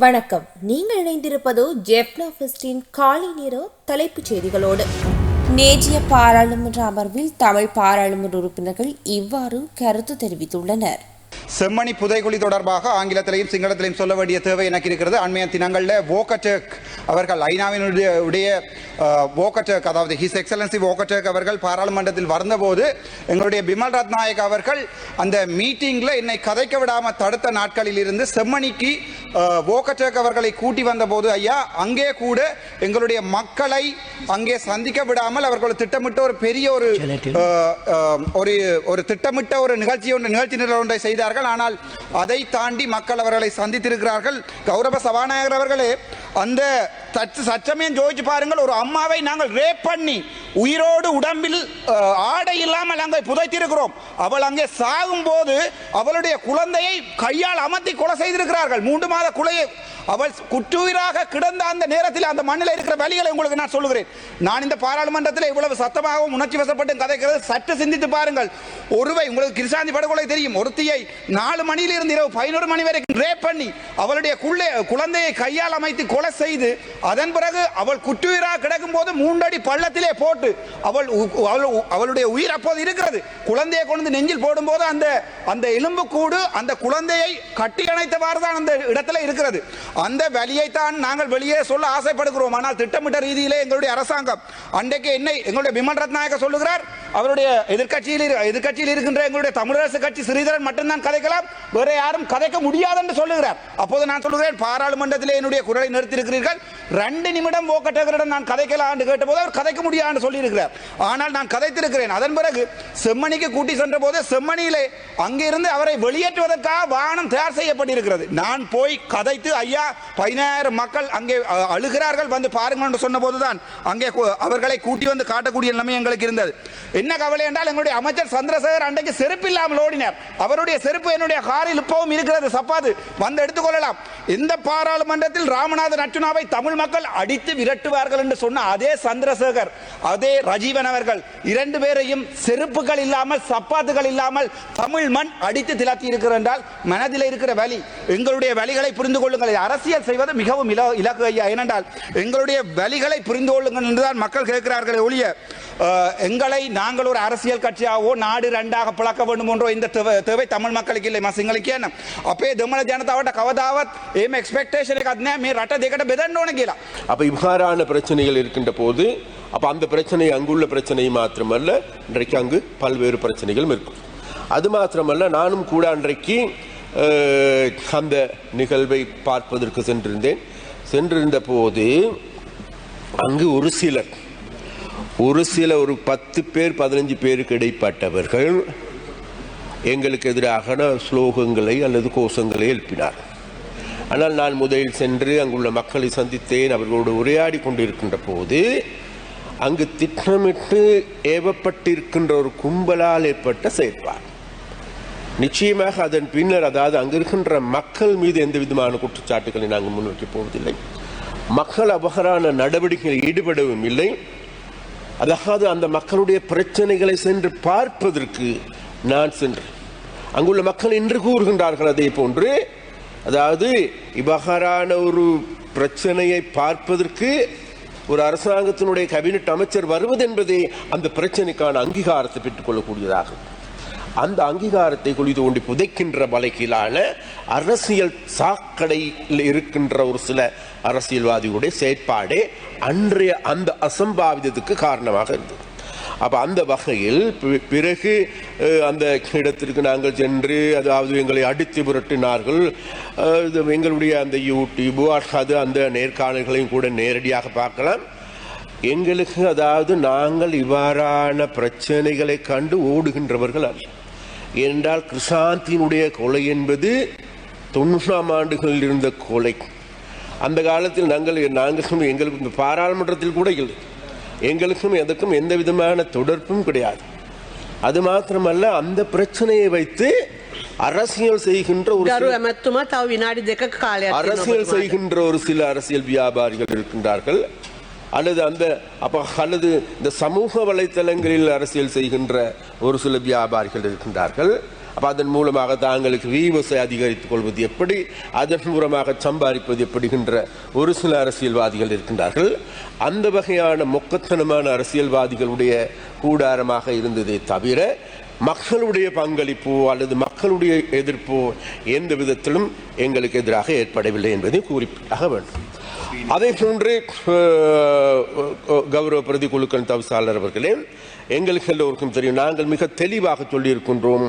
வணக்கம். நீங்கள் இணைந்திருப்பது ஜெப்னா ஃபெஸ்டின் காலை நேர தலைப்புச் செய்திகளோடு. நேற்றைய பாராளுமன்ற அமர்வில் தமிழ் பாராளுமன்ற உறுப்பினர்கள் இவ்வாறு கருத்து தெரிவித்துள்ளனர். செம்மணி புதைகுழி தொடர்பாக ஆங்கிலத்திலையும் சிங்களத்திலையும் சொல்ல வேண்டிய தேவை எனக்கு இருக்கிறது. அண்மைய தினங்களில் வோகட்டேக் அவர்கள் ஐநாவினுடைய உடைய வோகட்டேக் அதாவது ஹிஸ் எக்ஸலன்சி வோகட்டேக் அவர்கள் பாராளுமன்றத்தில் வந்தபோது எங்களுடைய பிமல் ரத்நாயக் அவர்கள் அந்த மீட்டிங்கில் என்னை கதைக்க விடாமல் தடுத்த நாட்களில் இருந்து செம்மணிக்கு வோகட்டேக் அவர்களை கூட்டி வந்தபோது ஐயா அங்கே கூட எங்களுடைய மக்களை அங்கே சந்திக்க விடாமல் அவர்கள் திட்டமிட்ட ஒரு பெரிய ஒரு ஒரு ஒரு திட்டமிட்ட ஒரு நிகழ்ச்சி ஒன்று நிகழ்ச்சி நிரல் ஒன்றை இருக்கிறார்கள். ஆனால் அதை தாண்டி மக்கள் அவர்களை சந்தித்திருக்கிறார்கள். கௌரவ சபாநாயகர் அவர்களே அந்த சற்று சச்சமயம் ஜோதிச்சு பாருங்கள். ஒரு அம்மாவை நாங்கள் ரேப் பண்ணி உயிரோடு உடம்பில் ஆடை இல்லாமல் அங்கே புதைத்திருக்கிறோம். அவள் அங்கே சாகும் போது அவளுடைய குழந்தையை கையால் அமர்த்தி கொலை செய்திருக்கிறார்கள். மூன்று மாத குலையை அவள் குற்றுயிராக கிடந்த அந்த நேரத்தில் அந்த மண்ணில் இருக்கிற வழிகளை உங்களுக்கு நான் சொல்லுகிறேன். நான் இந்த பாராளுமன்றத்தில் இவ்வளவு சத்தமாகவும் உணர்ச்சி வசப்பட்டு கதைக்கிறது. சற்று சிந்தித்து பாருங்கள். ஒருவை உங்களுக்கு கிருஷாந்தி படுகொலை தெரியும். ஒருத்தியை நாலு மணியிலிருந்து இரவு பதினோரு மணி வரைக்கும் ரேப் பண்ணி அவளுடைய குள்ளே குழந்தையை கையால் அமைத்து கொலை செய்து அதன் பிறகு அவள் குற்றுயிராக கிடக்கும் போது மூன்றடி பள்ளத்திலே போட்டு அவள் உ- அவள் அவளுடைய உயிர் அப்போது இருக்கிறது. குழந்தையை கொண்டு நெஞ்சில் போடும்போது அந்த அந்த எலும்பு கூடு அந்த குழந்தையை கட்டி அணைத்தவாறு தான் அந்த இடத்துல இருக்கிறது. அந்த வழியைத்தான் நாங்கள் வெளியே சொல்ல ஆசைப்படுகிறோம். ஆனால் திட்டமிட்ட ரீதியிலே எங்களுடைய அரசாங்கம் அன்றைக்கு என்னை எங்களுடைய பிமன் ரத்நாயக சொல்லுகிறார் அவருடைய எதிர்க்கட்சியில் இரு- எதிர்க்கட்சியில் இருக்கின்ற எங்களுடைய தமிழரசு கட்சி ஸ்ரீதரன் மட்டும்தான் கதைக்கலாம். வேற யாரும் கதைக்க முடியாது என்று சொல்லுகிறார். அப்போது நான் சொல்லுகிறேன் பாராளுமன்றத்திலே என்னுடைய குரலை நிறுத்தியிருக்கிறீர்கள். ரெண்டு நிமிடம் ஓக்கட்டகரிடம் நான் கதைக்கலாம் என்று கேட்டபோது அவர் கதைக்க முடியாது சொல்லியிருக்கிறார். ஆனால் நான் கதைத்திருக்கிறேன். அதன் பிறகு செம்மணிக்கு கூட்டி சென்ற போது செம்மணியிலே அங்கிருந்து அவரை வெளியேற்றுவதற்காக வாகனம் தயார் செய்யப்பட்டிருக்கிறது. நான் போய் கதைத்து ஐயா பதினாயிரம் மக்கள் அங்கே அழுகிறார்கள் வந்து பாருங்கள் என்று சொன்னபோதுதான் அங்கே அவர்களை கூட்டி வந்து காட்டக்கூடிய நிலைமை எங்களுக்கு இருந்தது. என்ன கவலை என்றால் எங்களுடைய அமைச்சர் சந்திரசேகர் அன்றைக்கு செருப்பு இல்லாமல் ஓடினார். அவருடைய செருப்பு என்னுடைய காரில் இப்பவும் இருக்கிறது சப்பாது. வந்து எடுத்துக்கொள்ளலாம். இந்த பாராளுமன்றத்தில் ராமநாதன் நச்சுனாவை தமிழ் மக்கள் அடித்து விரட்டுவார்கள் என்று சொன்ன அதே சந்திரசேகர் அதே ரஜீவன் அவர்கள் இரண்டு பேரையும் செருப்புகள் இல்லாமல் சப்பாத்துகள் இல்லாமல் தமிழ் மண் அடித்து திலாத்தி இருக்கிற என்றால் மனதில் இருக்கிற வலி எங்களுடைய வலிகளை புரிந்து கொள்ளுங்கள். அரசியல் செய்வது மிகவும் இலக்கு ஐயா. ஏனென்றால் எங்களுடைய வலிகளை புரிந்து கொள்ளுங்கள் என்றுதான் மக்கள் கேட்கிறார்களே ஒழிய எங்களை நாங்கள் ஒரு அரசியல் கட்சியாகவோ நாடு ரெண்டாக பிளக்க வேண்டும் என்றோ இந்த தேவை தேவை தமிழ் மக்களுக்கு இல்லை මසිංහල කියන්න අපේ දෙමළ ජනතාවට කවදාවත් ඒම එක්ස්පෙක්ටේෂන එකක් නෑ මේ රට දෙකට බෙදන්න ඕන කියලා அப்ப இவ்வாறான பிரச்சனைகள் இருக்கின்ற போது அப்ப அந்த பிரச்சனை அங்குள்ள பிரச்சனை மாத்திரமல்ல இன்றைக்கு அங்கு பல்வேறு பிரச்சனைகளும் இருக்கும் அது மாத்திரமல்ல நானும் கூட அன்றைக்கு அஹ், அந்த நிகழ்வை பார்ப்பதற்கு சென்றிருந்தேன் சென்றிருந்த போது அங்கு ஒரு சிலர் ஒரு சில ஒரு பத்து பேர் பதினஞ்சு பேருக்கு இடைப்பட்டவர்கள் எங்களுக்கு எதிராக ஸ்லோகங்களை அல்லது கோஷங்களை எழுப்பினார். ஆனால் நான் முதலில் சென்று அங்குள்ள மக்களை சந்தித்தேன். அவர்களோடு உரையாடி கொண்டிருக்கின்ற போது அங்கு திட்டமிட்டு ஏவப்பட்டிருக்கின்ற ஒரு கும்பலால் ஏற்பட்ட செயற்பாடு. நிச்சயமாக அதன் பின்னர் அதாவது அங்கிருக்கின்ற மக்கள் மீது எந்த விதமான குற்றச்சாட்டுகளை நாங்கள் முன்னோக்கி போவதில்லை. மக்கள் அபகரான நடவடிக்கைகளில் ஈடுபடவும் இல்லை. அதாவது அந்த மக்களுடைய பிரச்சனைகளை சென்று பார்ப்பதற்கு நான் சென்று அங்குள்ள மக்கள் இன்று கூறுகின்றார்கள் அதே போன்று அதாவது இவ்வகாரான ஒரு பிரச்சனையை பார்ப்பதற்கு ஒரு அரசாங்கத்தினுடைய கபினட் அமைச்சர் வருவது என்பதே அந்த பிரச்சனைக்கான அங்கீகாரத்தை பெற்றுக்கொள்ளக்கூடியதாகும் அந்த அங்கீகாரத்தை குழி தோண்டி புதைக்கின்ற வலைக்கிலான அரசியல் சாக்கடையில் இருக்கின்ற ஒரு சில அரசியல்வாதிகளுடைய செயற்பாடே அன்றைய அந்த அசம்பாவிதத்துக்கு காரணமாக இருந்தது. அப்போ அந்த வகையில் பிறகு அந்த இடத்திற்கு நாங்கள் சென்று அதாவது எங்களை அடித்து புரட்டினார்கள் இது எங்களுடைய அந்த யூடியூப் அது அந்த நேர்காணல்களையும் கூட நேரடியாக பார்க்கலாம். எங்களுக்கு அதாவது நாங்கள் இவ்வாறான பிரச்சனைகளை கண்டு ஓடுகின்றவர்கள் அல்ல. ஏனென்றால் கிருஷாந்தியினுடைய கொலை என்பது தொண்ணூறாம் ஆண்டுகளில் இருந்த கொலை. அந்த காலத்தில் நாங்கள் நாங்கள் சொன்ன எங்களுக்கு பாராளுமன்றத்தில் கூட இல்லை. எங்களுக்கும் எதற்கும் எந்த விதமான தொடர்பும் கிடையாது. அது மாத்திரமல்ல அந்த பிரச்சனையை வைத்து அரசியல் செய்கின்ற ஒரு அரசியல் செய்கின்ற ஒரு சில அரசியல் வியாபாரிகள் இருக்கின்றார்கள். அல்லது அந்த அப்போ அல்லது இந்த சமூக வலைத்தளங்களில் அரசியல் செய்கின்ற ஒரு சில வியாபாரிகள் இருக்கின்றார்கள். அப்போ அதன் மூலமாக தாங்களுக்கு வீவஸை அதிகரித்துக் கொள்வது எப்படி அதன் மூலமாக சம்பாதிப்பது எப்படிகின்ற ஒரு சில அரசியல்வாதிகள் இருக்கின்றார்கள். அந்த வகையான மொக்கத்தனமான அரசியல்வாதிகளுடைய கூடாரமாக இருந்ததே தவிர மக்களுடைய பங்களிப்போ அல்லது மக்களுடைய எதிர்ப்போ எந்த விதத்திலும் எங்களுக்கு எதிராக ஏற்படவில்லை என்பதை குறிப்பிட்டாக வேண்டும். அதே போன்று கௌரவ பிரதி குழுக்கள் தவிசாளர் அவர்களே எங்களுக்கு எல்லோருக்கும் தெரியும் நாங்கள் மிக தெளிவாக சொல்லியிருக்கின்றோம்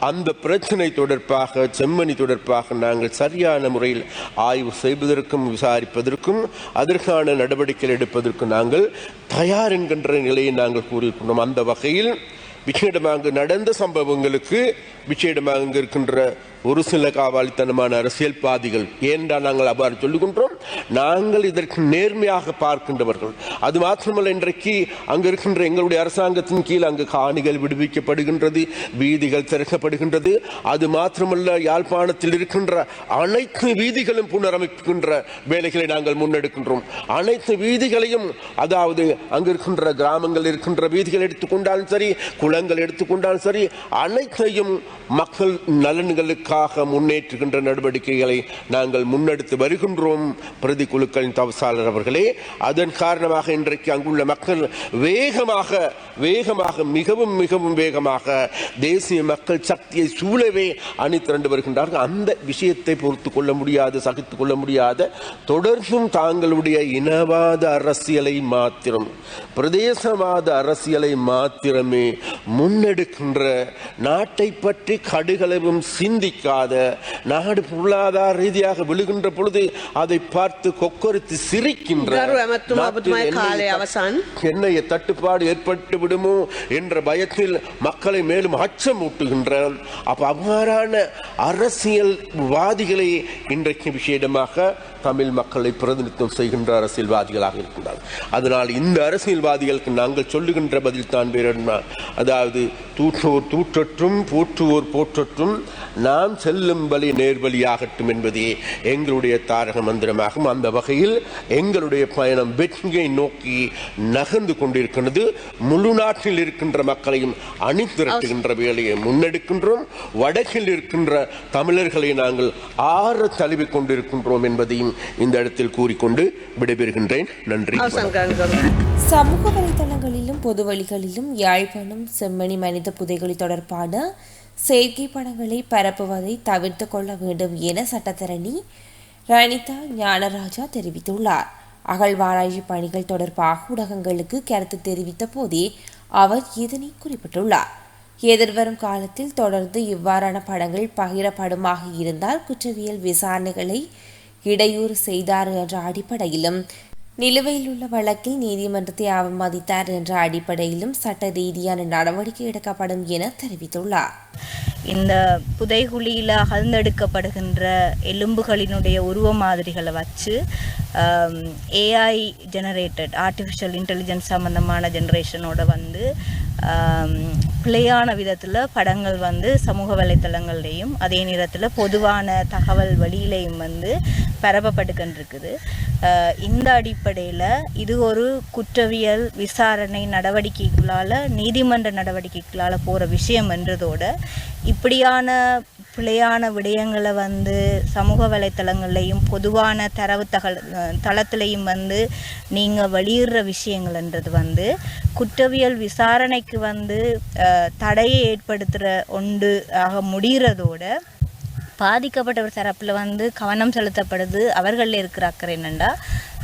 அந்த பிரச்சனை தொடர்பாக செம்மணி தொடர்பாக நாங்கள் சரியான முறையில் ஆய்வு செய்வதற்கும் விசாரிப்பதற்கும் அதற்கான நடவடிக்கைகள் எடுப்பதற்கும் நாங்கள் தயார் என்கின்ற நிலையை நாங்கள் கூறியிருக்கின்றோம். அந்த வகையில் விசேடமாக நடந்த சம்பவங்களுக்கு விசேடமாக இருக்கின்ற ஒரு சில காவாலித்தனமான அரசியல்வாதிகள் ஏன்டா நாங்கள் அவ்வாறு சொல்லுகின்றோம் நாங்கள் இதற்கு நேர்மையாக பார்க்கின்றவர்கள். அது மாத்திரமல்ல இன்றைக்கு அங்கு இருக்கின்ற எங்களுடைய அரசாங்கத்தின் கீழ் அங்கு காணிகள் விடுவிக்கப்படுகின்றது வீதிகள் திறக்கப்படுகின்றது. அது மாத்திரமல்ல யாழ்ப்பாணத்தில் இருக்கின்ற அனைத்து வீதிகளும் புனரமைக்கின்ற வேலைகளை நாங்கள் முன்னெடுக்கின்றோம். அனைத்து வீதிகளையும் அதாவது அங்கு இருக்கின்ற கிராமங்கள் இருக்கின்ற வீதிகள் எடுத்துக்கொண்டாலும் சரி குளங்கள் எடுத்துக்கொண்டாலும் சரி அனைத்தையும் மக்கள் நலன்களுக்காக முன்னேற்றுகின்ற நடவடிக்கைகளை நாங்கள் முன்னெடுத்து வருகின்றோம். பிரதி குழுக்களின் தவசாளர் அவர்களே அதன் காரணமாக இன்றைக்கு அங்குள்ள மக்கள் வேகமாக வேகமாக மிகவும் மிகவும் வேகமாக தேசிய மக்கள் சக்தியை சூழவே அணி திரண்டு வருகின்றார்கள். அந்த விஷயத்தை பொறுத்து கொள்ள முடியாத சகித்து கொள்ள முடியாத. தொடர்ந்தும் தாங்களுடைய இனவாத அரசியலை மாத்திரம் பிரதேசவாத அரசியலை மாத்திரமே முன்னெடுக்கின்ற நாட்டை பற்றி கடுகளவும் சிந்திக்காத நாடு பொருளாதார ரீதியாக விழுகின்ற பொழுது அதை பார்த்து கொக்கரித்து சிரிக்கின்றார் தட்டுப்பாடு ஏற்பட்டு விடுமோ என்ற பயத்தில் மக்களை மேலும் அச்சம் அப்ப அவ்வாறான அரசியல்வாதிகளை இன்றைக்கு விசேடமாக தமிழ் மக்களை பிரதிநிதித்துவம் செய்கின்ற அரசியல்வாதிகளாக இருக்கின்றார் அதனால் இந்த அரசியல்வாதிகளுக்கு நாங்கள் சொல்லுகின்ற பதில் தான் வேறுனா அதாவது தூற்றுவோர் தூற்றற்றும் போற்றுவோர் போற்றற்றும் நாம் செல்லும் வழி நேர்வழியாகட்டும் என்பதே எங்களுடைய தாரக மந்திரமாக தருவானாகும் அந்த வகையில் எங்களுடைய பயணம் வெற்றியை நோக்கி நகர்ந்து கொண்டிருக்கின்றது. முழு நாட்டில் இருக்கின்ற மக்களையும் அணிதிரட்டுகின்ற வேலையை முன்னெடுக்கின்றோம். வடக்கில் இருக்கின்ற தமிழர்களை நாங்கள் ஆற தழுவி கொண்டிருக்கின்றோம் என்பதையும் இந்த இடத்தில் கூறிக்கொண்டு விடைபெறுகின்றேன். நன்றி. சமூக வலைதளங்களிலும் பொது வழிகளிலும் யாழ்ப்பாணம் செம்மணி மனித புதைகள் தொடர்பான செயற்கை படங்களை பரப்புவதை தவிர்த்து கொள்ள வேண்டும் என சட்டத்தரணி ரணிதா ஞானராஜா தெரிவித்துள்ளார். அகழ்வாராய்ச்சி பணிகள் தொடர்பாக ஊடகங்களுக்கு கருத்து தெரிவித்த போதே அவர் இதனை குறிப்பிட்டுள்ளார். எதிர்வரும் காலத்தில் தொடர்ந்து இவ்வாறான படங்கள் பகிரப்படுமாக இருந்தால் குற்றவியல் விசாரணைகளை இடையூறு செய்தார் என்ற அடிப்படையிலும் நிலுவையில் உள்ள வழக்கில் நீதிமன்றத்தை அவமதித்தார் என்ற அடிப்படையிலும் சட்ட ரீதியான நடவடிக்கை எடுக்கப்படும் என தெரிவித்துள்ளார். இந்த புதைகுழியில் அகழ்ந்தெடுக்கப்படுகின்ற எலும்புகளினுடைய உருவ மாதிரிகளை வச்சு ஏஐ ஜெனரேட்டட் ஆர்டிஃபிஷியல் இன்டெலிஜென்ஸ் சம்மந்தமான ஜென்ரேஷனோட வந்து பிழையான விதத்தில் படங்கள் வந்து சமூக வலைத்தளங்கள்லேயும் அதே நேரத்தில் பொதுவான தகவல் வழியிலையும் வந்து பரப்பப்பட்டுக்கின்றிருக்குது. இந்த அடிப்படையில் இது ஒரு குற்றவியல் விசாரணை நடவடிக்கைகளால் நீதிமன்ற நடவடிக்கைகளால் போகிற விஷயம் என்றதோட இப்படியான பிழையான விடயங்களை வந்து சமூக வலைத்தளங்கள்லையும் பொதுவான தரவு தகவல் தளத்துலையும் வந்து நீங்கள் வெளியிடுற விஷயங்கள்ன்றது வந்து குற்றவியல் விசாரணைக்கு வந்து தடையை ஏற்படுத்துகிற ஒன்று ஆக முடிகிறதோட பாதிக்கப்பட்டவர் தரப்பில் வந்து கவனம் செலுத்தப்படுது அவர்களில் இருக்கிற அக்கறை என்னென்னா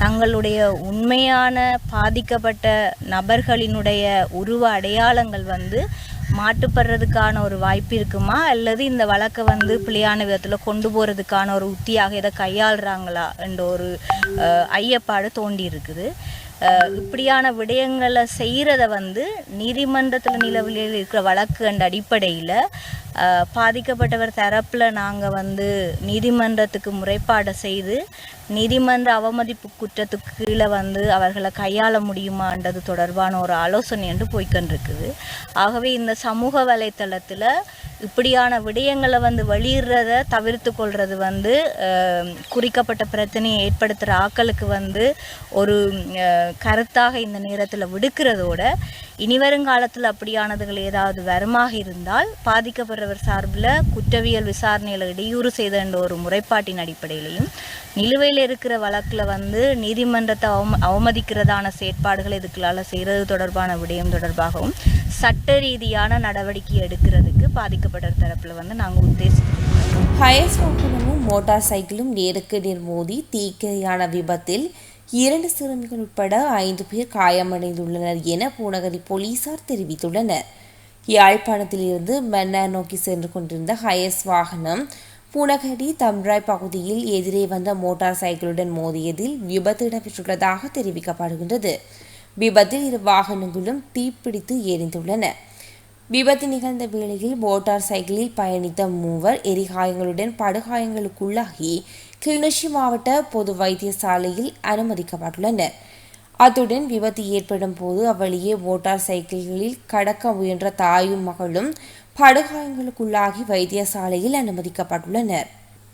தங்களுடைய உண்மையான பாதிக்கப்பட்ட நபர்களினுடைய உருவ அடையாளங்கள் வந்து மாட்டுப்படுறதுக்கான ஒரு வாய்ப்பு இருக்குமா? அல்லது இந்த வழக்கை வந்து பிள்ளையான விதத்தில் கொண்டு போகிறதுக்கான ஒரு உத்தியாக இதை கையாளுறாங்களா? என்ற ஒரு ஐயப்பாடு தோண்டி இருக்குது. இப்படியான விடயங்களை செய்கிறத வந்து நீதிமன்றத்தில் நிலவில் இருக்கிற வழக்கு என்ற அடிப்படையில் பாதிக்கப்பட்டவர் தரப்பில் நாங்கள் வந்து நீதிமன்றத்துக்கு முறைப்பாடு செய்து நீதிமன்ற அவமதிப்பு குற்றத்துக்கு கீழே வந்து அவர்களை கையாள முடியுமான்றது தொடர்பான ஒரு ஆலோசனை என்று போய்க்கொண்டிருக்குது. ஆகவே இந்த சமூக வலைத்தளத்தில் இப்படியான விடயங்களை வந்து வெளியிடுறத தவிர்த்து கொள்வது வந்து குறிக்கப்பட்ட பிரச்சனையை ஏற்படுத்துகிற ஆக்களுக்கு வந்து ஒரு கருத்தாக இந்த நேரத்தில் விடுக்கிறதோட இனி வருங்காலத்தில் அப்படியானதுகள் ஏதாவது வருமாக இருந்தால் பாதிக்கப்படுறவர் சார்பில் குற்றவியல் விசாரணையில் இடையூறு செய்த என்ற ஒரு முறைப்பாட்டின் அடிப்படையிலையும் நிலுவையில் இருக்கிற வழக்கில் வந்து நீதிமன்றத்தை அவம அவமதிக்கிறதான செயற்பாடுகள் இதுக்குள்ளால செய்கிறது தொடர்பான விடயம் தொடர்பாகவும் சட்ட ரீதியான நடவடிக்கை எடுக்கிறதுக்கு பாதிக்கப்பட்ட தரப்பில் வந்து நாங்கள் உத்தேசிக்கிறோம். ஹயஸ் வாகனமும் மோட்டார் சைக்கிளும் நேருக்கு நேர் மோதி தீக்கிரையான விபத்தில் இரண்டு சிறுமிகள் உட்பட ஐந்து பேர் காயமடைந்துள்ளனர் என பூநகரி போலீசார் தெரிவித்துள்ளனர். யாழ்ப்பாணத்திலிருந்து மன்னார் நோக்கி சென்று கொண்டிருந்த ஹயஸ் வாகனம் பூனகரி தம்ராய் பகுதியில் எதிரே வந்த மோட்டார் சைக்கிளுடன் மோதியதில் விபத்து இடம்பெற்றுள்ளதாக தெரிவிக்கப்படுகின்றது. விபத்தில் இரு வாகனங்களும் தீப்பிடித்து எரிந்துள்ளன. விபத்து நிகழ்ந்த வேளையில் மோட்டார் சைக்கிளில் பயணித்த மூவர் எரிகாயங்களுடன் படுகாயங்களுக்குள்ளாகி கிளிநொச்சி மாவட்ட பொது வைத்தியசாலையில் அனுமதிக்கப்பட்டுள்ளனர். அத்துடன் விபத்து ஏற்படும் போது அவ்வழியே மோட்டார் சைக்கிள்களில் கடக்க முயன்ற தாயும் மகளும் படுகாயங்களுக்குள்ளாகி வைத்தியசாலையில் அனுமதிக்கப்பட்டுள்ளனர்.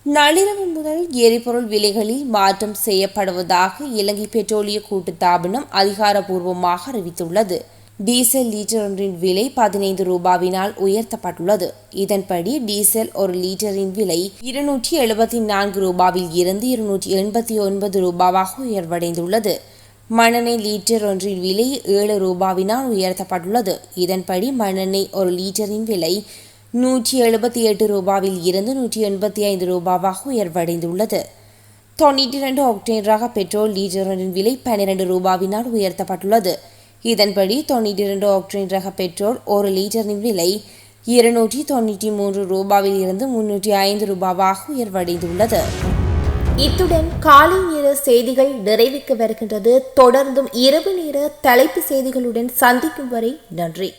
நள்ளிரவு முதல் எரிபொருள் விலைகளில் மாற்றம் செய்யப்படுவதாக இலங்கை பெட்ரோலிய கூட்டுத்தாபனம் அதிகாரப்பூர்வமாக அறிவித்துள்ளது. டீசல் லீட்டர் ஒன்றின் விலை பதினைந்து ரூபாவினால் உயர்த்தப்பட்டுள்ளது. இதன்படி டீசல் ஒரு லீட்டரின் விலை இருநூற்றி எழுபத்தி நான்கு ரூபாவில் இருந்து இருநூற்றி எண்பத்தி ஒன்பது ரூபாவாக உயர்வடைந்துள்ளது. மண்ணெண்ணெய் லீட்டர் ஒன்றின் விலை ஏழு ரூபாவினால் உயர்த்தப்பட்டுள்ளது. இதன்படி மண்ணெண்ணெய் ஒரு லீட்டரின் விலை நூற்றி எழுபத்தி எட்டு ரூபாவில் இருந்து நூற்றி எண்பத்தி ஐந்து ரூபாவாக உயர்வடைந்துள்ளது. தொண்ணூற்றி ரெண்டு ஒக்டேன் பெட்ரோல் லீட்டரின் விலை பன்னிரண்டு ரூபாவினால் உயர்த்தப்பட்டுள்ளது. இதன்படி தொண்ணூற்றி இரண்டு ஆக்டரின் ரக பெட்ரோல் ஒரு லீட்டரின் விலை இருநூற்றி தொண்ணூற்றி மூன்று ரூபாவில் இருந்து முன்னூற்றி ஐந்து ரூபாவாக உயர்வடைந்துள்ளது. இத்துடன் காலை நேர செய்திகள் நிறைவுக்கு வருகின்றது. தொடர்ந்தும் இரவு நேர தலைப்பு செய்திகளுடன் சந்திக்கும் வரை நன்றி.